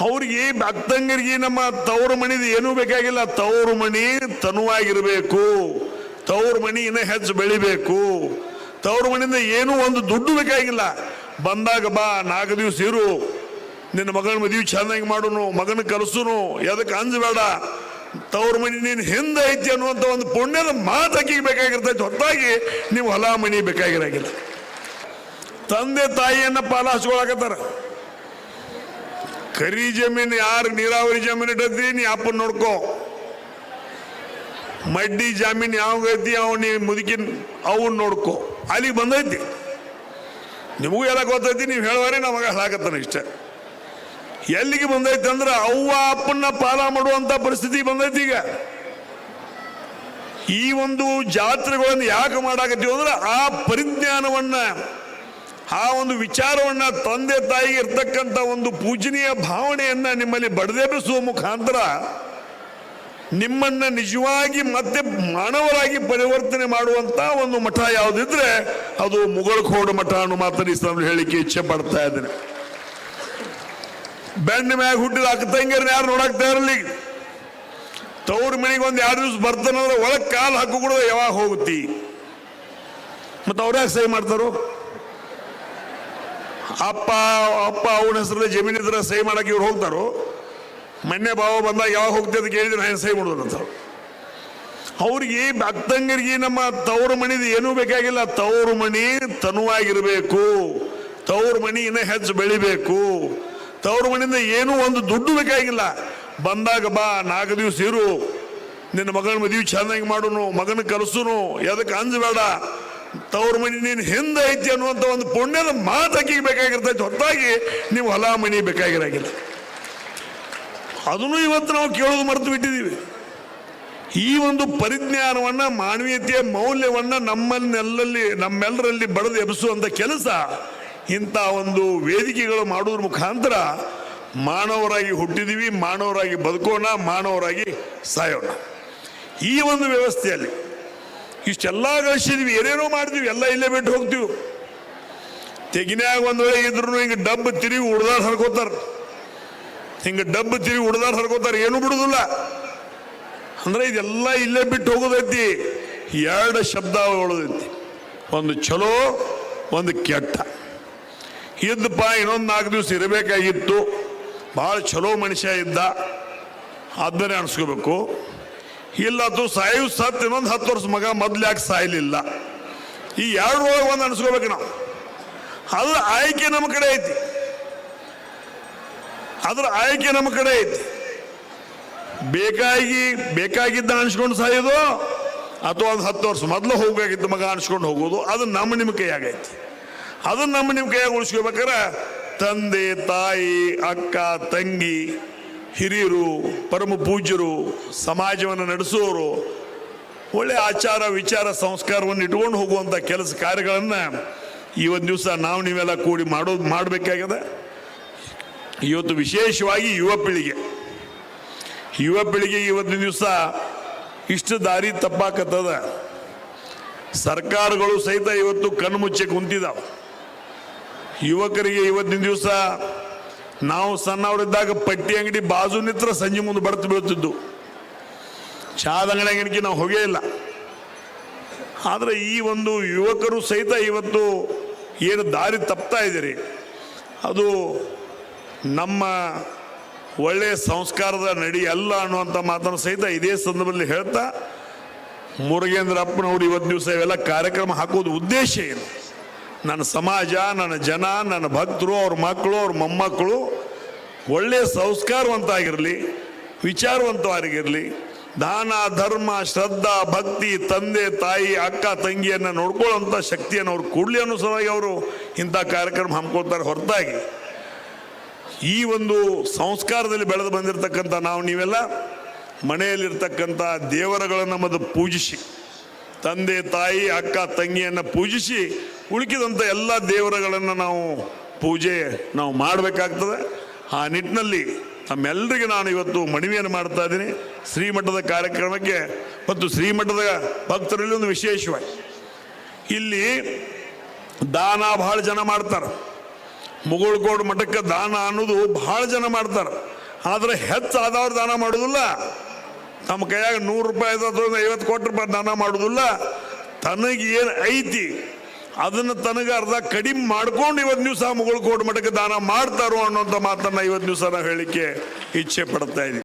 ಅವ್ರಿಗೆ ಅತ್ತಂಗರಿಗೆ ನಮ್ಮ ತವರು ಮಣಿದು ಏನೂ ಬೇಕಾಗಿಲ್ಲ. ತವರು ಮಣಿ ತನುವಾಗಿರಬೇಕು. ತವರು ಮಣಿ ಇನ್ನೂ ಹೆಚ್ಚು ಬೆಳಿಬೇಕು. ತವರು ಮಣಿಯಿಂದ ಏನೂ ಒಂದು ದುಡ್ಡು ಬೇಕಾಗಿಲ್ಲ. ಬಂದಾಗ ಬಾ ನಾಲ್ಕು ದಿವಸ ಇರು ನಿನ್ನ ಮಗನ ಮದುವೆ ಚೆನ್ನಾಗಿ ಮಾಡುನು, ಮಗನ ಕಲಸುನು ಎದಕ್ಕೆ ಅಂಜಬೇಡ. ತವ್ರ ಮಣಿ ನೀನು ಹಿಂದೆ ಐತಿ ಅನ್ನುವಂಥ ಒಂದು ಪುಣ್ಯದ ಮಾತು ಬೇಕಾಗಿರ್ತೈತಿ. ಹೊತ್ತಾಗಿ ನೀವು ಹೊಲ ಮಣಿ ಬೇಕಾಗಿರಾಗಿಲ್ಲ. ತಂದೆ ತಾಯಿಯನ್ನ ಪಾಲ ಹಚ್ಕೊಳಕತ್ತಾರ ಕರಿ ಜಮೀನು, ಯಾರು ನೀರಾವರಿ ಜಮೀನು ಇಟ್ಟತಿ ನೀ ಅಪ್ಪನ ನೋಡ್ಕೋ. ಮಡ್ಡಿ ಜಮೀನು ಯಾವಾಗೈತಿ ಐತಿ ಅವ್ ನೀ ಮುದುಕಿನ, ಅವನ್ ನೋಡ್ಕೋ. ಅಲ್ಲಿಗೆ ಬಂದೈತಿ. ನಿಮಗೂ ಎಲ್ಲ ಗೊತ್ತೈತಿ, ನೀವು ಹೇಳುವರೆ ನಮಗ ಹೇಳಾಕತ್ತಾನ ಇಷ್ಟ. ಎಲ್ಲಿಗೆ ಬಂದೈತಿ ಅಂದ್ರೆ, ಅವ್ವ ಅಪ್ಪನ್ನ ಪಾಲ ಮಾಡುವಂತ ಪರಿಸ್ಥಿತಿ ಬಂದೈತಿ ಈಗ. ಈ ಒಂದು ಜಾತ್ರೆಗಳನ್ನು ಯಾಕೆ ಮಾಡಾಕತ್ತೀವಿ ಅಂದ್ರೆ, ಆ ಪರಿಜ್ಞಾನವನ್ನ ಆ ಒಂದು ವಿಚಾರವನ್ನ ತಂದೆ ತಾಯಿಗೆ ಇರ್ತಕ್ಕಂಥ ಒಂದು ಪೂಜನೀಯ ಭಾವನೆಯನ್ನ ನಿಮ್ಮಲ್ಲಿ ಬಡದೆಬ್ಬಿಸುವ ಮುಖಾಂತರ ನಿಮ್ಮನ್ನ ನಿಜವಾಗಿ ಮತ್ತೆ ಮಾನವರಾಗಿ ಪರಿವರ್ತನೆ ಮಾಡುವಂತ ಒಂದು ಮಠ ಯಾವುದಿದ್ರೆ ಅದು ಮುಗಳಖೋಡು ಮಠ ಅನ್ನು ಮಾತ್ರ ಸಂದರ್ಭದಲ್ಲಿ ಹೇಳಿಕೆ ಇಚ್ಛೆ ಪಡ್ತಾ ಇದ್ದೇನೆ. ಬೆಣ್ಣ ಮ್ಯಾಗ ಹುಟ್ಟಿದ ಅಕ್ಕ ತಂಗಿಯರನ್ನ ಯಾರು ನೋಡಕ್ತಾ ಇರಲಿ. ತವ್ರ ಮನೆಗೆ ಒಂದು ಎರಡು ದಿವಸ ಬರ್ತಾನಂದ್ರೆ ಒಳಗೆ ಕಾಲು ಹಾಕು ಕೂಡ ಯಾವಾಗ ಹೋಗುತ್ತಿ. ಮತ್ತೆ ಅವ್ರ್ಯಾಗ ಸಹಿ ಮಾಡ್ತಾರೋ? ಅಪ್ಪ ಅಪ್ಪ ಅವನ ಹೆಸರಲ್ಲಿ ಜಮೀನು ಇದ್ರೆ ಸಹಿ ಮಾಡಕ್ಕೆ ಇವ್ರು ಹೋಗ್ತಾರೋ? ಮೊನ್ನೆ ಬಾವ ಬಂದಾಗ ಯಾವಾಗ ಹೋಗ್ತಿ ಅಂತ ಕೇಳಿದ್ರೆ ನಾನು ಸಹಿ ಮಾಡೋದು ಅಂತ. ಅವ್ರಿಗೆ ಅತ್ತಂಗರಿಗೆ ನಮ್ಮ ತವರು ಮಣಿದು ಏನೂ ಬೇಕಾಗಿಲ್ಲ. ತವರು ಮಣಿ ತನುವಾಗಿರಬೇಕು. ತವರು ಮಣಿ ಇನ್ನೂ ಹೆಚ್ಚು ಬೆಳಿಬೇಕು. ತವರು ಮಣಿಯಿಂದ ಏನೂ ಒಂದು ದುಡ್ಡು ಬೇಕಾಗಿಲ್ಲ. ಬಂದಾಗ ಬಾ ನಾಲ್ಕು ದಿವಸ ಇರು ನಿನ್ನ ಮಗನ ಮದುವೆ ಚೆನ್ನಾಗಿ ಮಾಡುನು, ಮಗನ ಕಲಸುನು. ಎದಕ್ಕೆ ಅಂಜಬೇಡ. ತವ್ರ ಮನಿ ನೀನು ಹಿಂದೆ ಐತಿ ಅನ್ನುವಂಥ ಒಂದು ಪುಣ್ಯದ ಮಾತಕ್ಕಿಗೆ ಬೇಕಾಗಿರ್ತೈತೆ ಹೊತ್ತಾಗಿ ನೀವು ಹೊಲ ಮನಿ ಬೇಕಾಗಿರಾಗಿಲ್ಲ. ಅದನ್ನು ಇವತ್ತು ನಾವು ಕೇಳೋದು ಮರೆತು ಬಿಟ್ಟಿದ್ದೀವಿ. ಈ ಒಂದು ಪರಿಜ್ಞಾನವನ್ನ, ಮಾನವೀಯತೆಯ ಮೌಲ್ಯವನ್ನ ನಮ್ಮನ್ನೆಲ್ಲಲ್ಲಿ ನಮ್ಮೆಲ್ಲರಲ್ಲಿ ಬಡದು ಎಬ್ಬಿಸುವಂತ ಕೆಲಸ, ಇಂಥ ಒಂದು ವೇದಿಕೆಗಳು ಮಾಡುವುದ್ರ ಮುಖಾಂತರ ಮಾನವರಾಗಿ ಹುಟ್ಟಿದೀವಿ, ಮಾನವರಾಗಿ ಬದುಕೋಣ, ಮಾನವರಾಗಿ ಸಾಯೋಣ. ಈ ಒಂದು ವ್ಯವಸ್ಥೆಯಲ್ಲಿ ಇಷ್ಟೆಲ್ಲ ಗಳಿಸಿದ್ವಿ ಏನೇನೋ ಮಾಡಿದ್ವಿ, ಎಲ್ಲ ಇಲ್ಲೇ ಬಿಟ್ಟು ಹೋಗ್ತೀವಿ. ತೆಗಿನ್ಯಾಗ ಒಂದ್ ವೇಳೆ ಇದ್ರು ಹಿಂಗೆ ಡಬ್ ತಿರುಗಿ ಉಡ್ದಾರ್ ಹರ್ಕೋತಾರ. ಹಿಂಗೆ ಡಬ್ ತಿರುಗಿ ಉಡ್ದಾರ್ ಹರ್ಕೋತಾರ, ಏನು ಬಿಡುದಿಲ್ಲ. ಅಂದ್ರೆ ಇದೆಲ್ಲ ಇಲ್ಲೇ ಬಿಟ್ಟು ಹೋಗೋದೈತಿ. ಎರಡು ಶಬ್ದ ಉಳಿದೈತಿ. ಒಂದು ಚಲೋ ಒಂದು ಕೆಟ್ಟ. ಇದ್ದಪ್ಪ ಇನ್ನೊಂದು ನಾಲ್ಕು ದಿವಸ ಇರಬೇಕಾಗಿತ್ತು. ಭಾಳ ಚಲೋ ಮನುಷ್ಯ ಇದ್ದ. ಅದನ್ನೇ ಅನ್ಸ್ಕೋಬೇಕು. ಇಲ್ಲ ಅದು ಸಾಯು ಸತ್, ಇನ್ನೊಂದು ಹತ್ತು ವರ್ಷ ಮಗ ಮೊದ್ಲು ಯಾಕೆ ಸಾಯಲಿಲ್ಲ? ಈ ಎರಡು ಒಳಗೆ ಒಂದು ಅನ್ಸ್ಕೋಬೇಕು ನಾವು. ಅದ್ರ ಆಯ್ಕೆ ನಮ್ಮ ಕಡೆ ಐತಿ. ಅದ್ರ ಆಯ್ಕೆ ನಮ್ಮ ಕಡೆ ಐತಿ. ಬೇಕಾಗಿ, ಬೇಕಾಗಿದ್ದ ಅನ್ಸ್ಕೊಂಡು ಸಾಯೋದು, ಅಥವಾ ಒಂದು ಹತ್ತು ವರ್ಷ ಮೊದಲು ಹೋಗಬೇಕಿದ್ದ ಮಗ ಅನ್ಸ್ಕೊಂಡು ಹೋಗೋದು, ಅದು ನಮ್ಮ ನಿಮ್ಮ ಕೈಯಾಗೈತಿ ಅದನ್ನ ನಮ್ಮ ನಿಮ್ಮ ಕೈಯಾಗ ಉಳಿಸ್ಕೋಬೇಕಾರೆ ತಂದೆ, ತಾಯಿ, ಅಕ್ಕ, ತಂಗಿ ಹಿರಿಯರು, ಪರಮ ಪೂಜ್ಯರು, ಸಮಾಜವನ್ನು ನಡೆಸುವವರು, ಒಳ್ಳೆ ಆಚಾರ, ವಿಚಾರ, ಸಂಸ್ಕಾರವನ್ನು ಇಟ್ಕೊಂಡು ಹೋಗುವಂಥ ಕೆಲಸ ಕಾರ್ಯಗಳನ್ನು ಒಂದು ದಿವಸ ನಾವು ನೀವೆಲ್ಲ ಕೂಡಿ ಮಾಡೋದು ಮಾಡಬೇಕಾಗಿದೆ ಇವತ್ತು ವಿಶೇಷವಾಗಿ ಯುವ ಪೀಳಿಗೆ. ಯುವ ಪೀಳಿಗೆ ಇವತ್ತಿನ ದಿವಸ ಇಷ್ಟು ದಾರಿ ತಪ್ಪಾಕತ್ತದ. ಸರ್ಕಾರಗಳು ಸಹಿತ ಇವತ್ತು ಕಣ್ಮುಚ್ಚೆ ಕುಂತಿದ್ದಾವೆ ಯುವಕರಿಗೆ ಇವತ್ತಿನ ದಿವಸ ನಾವು ಸಣ್ಣವರಿದ್ದಾಗ ಪಟ್ಟಿ ಅಂಗಡಿ ಬಾಜು ನಿತ್ರ ಸಂಜೆ ಮುಂದೆ ಬಡ್ತು ಬೀಳ್ತಿದ್ದು. ಚಾದ ಅಂಗಡಿಗೆ ನಾವು ಹೋಗೇ ಇಲ್ಲ. ಆದರೆ ಈ ಒಂದು ಯುವಕರು ಸಹಿತ ಇವತ್ತು ಏನು ದಾರಿ ತಪ್ತಾ ಇದ್ದೀರಿ? ಅದು ನಮ್ಮ ಒಳ್ಳೆಯ ಸಂಸ್ಕಾರದ ನಡಿ ಅಲ್ಲ ಅನ್ನುವಂಥ ಮಾತನ್ನು ಸಹಿತ ಇದೇ ಸಂದರ್ಭದಲ್ಲಿ ಹೇಳ್ತಾ ಮುರುಗೇಂದ್ರ ಅಪ್ಪನವರು ಇವತ್ತು ದಿವಸ ಇವೆಲ್ಲ ಕಾರ್ಯಕ್ರಮ ಹಾಕೋದು ಉದ್ದೇಶ ಏನು? ನನ್ನ ಸಮಾಜ, ನನ್ನ ಜನ, ನನ್ನ ಭಕ್ತರು, ಅವ್ರ ಮಕ್ಕಳು, ಅವ್ರ ಮೊಮ್ಮಕ್ಕಳು ಒಳ್ಳೆಯ ಸಂಸ್ಕಾರವಂತಾಗಿರಲಿ, ವಿಚಾರವಂತವಾಗಿರಲಿ, ದಾನ, ಧರ್ಮ, ಶ್ರದ್ಧಾ, ಭಕ್ತಿ, ತಂದೆ, ತಾಯಿ, ಅಕ್ಕ, ತಂಗಿಯನ್ನು ನೋಡ್ಕೊಳ್ಳೋಂಥ ಶಕ್ತಿಯನ್ನು ಅವ್ರು ಕೂಡಲಿ ಅನ್ನೋ ಸಲುವಾಗಿ ಅವರು ಇಂಥ ಕಾರ್ಯಕ್ರಮ ಹಮ್ಮಿಕೊಳ್ತಾರೆ ಹೊರತಾಗಿ. ಈ ಒಂದು ಸಂಸ್ಕಾರದಲ್ಲಿ ಬೆಳೆದು ಬಂದಿರತಕ್ಕಂಥ ನಾವು ನೀವೆಲ್ಲ ಮನೆಯಲ್ಲಿರ್ತಕ್ಕಂಥ ದೇವರುಗಳನ್ನು ಮೊದಲು ಪೂಜಿಸಿ, ತಂದೆ, ತಾಯಿ, ಅಕ್ಕ, ತಂಗಿಯನ್ನು ಪೂಜಿಸಿ ಉಳುಕಿದಂಥ ಎಲ್ಲ ದೇವರುಗಳನ್ನು ನಾವು ಪೂಜೆ ನಾವು ಮಾಡಬೇಕಾಗ್ತದೆ. ಆ ನಿಟ್ಟಿನಲ್ಲಿ ನಮ್ಮೆಲ್ಲರಿಗೆ ನಾನು ಇವತ್ತು ಮನವಿಯನ್ನು ಮಾಡ್ತಾ ಇದ್ದೀನಿ. ಶ್ರೀಮಠದ ಕಾರ್ಯಕ್ರಮಕ್ಕೆ ಮತ್ತು ಶ್ರೀಮಠದ ಭಕ್ತರಲ್ಲಿ ಒಂದು ವಿಶೇಷವಾಗಿ ಇಲ್ಲಿ ದಾನ ಭಾಳ ಜನ ಮಾಡ್ತಾರೆ. ಮುಗುಳ್ಕೋಡ್ ಮಠಕ್ಕೆ ದಾನ ಅನ್ನೋದು ಭಾಳ ಜನ ಮಾಡ್ತಾರೆ. ಆದ್ರೆ ಹೆಚ್ಚಾದವ್ರು ದಾನ ಮಾಡೋದಿಲ್ಲ. ನಮ್ಮ ಕೈಯಾಗ ನೂರು ರೂಪಾಯಿ ಐವತ್ತು ಕೋಟಿ ರೂಪಾಯಿ ದಾನ ಮಾಡೋದಿಲ್ಲ. ತನಗೇನು ಐತಿ? ಅದನ್ನು ತನಗೆ ಅರ್ಧ ಕಡಿಮೆ ಮಾಡ್ಕೊಂಡು ಇವತ್ತು ದಿವಸ ಮುಗುಳ್ಕೋಡ್ ಮಠಕ್ಕೆ ದಾನ ಮಾಡ್ತಾರೋ ಅನ್ನೋಂಥ ಮಾತನ್ನ ಇವತ್ತು ದಿವಸ ನಾವು ಹೇಳಲಿಕ್ಕೆ ಇಚ್ಛೆ ಪಡ್ತಾ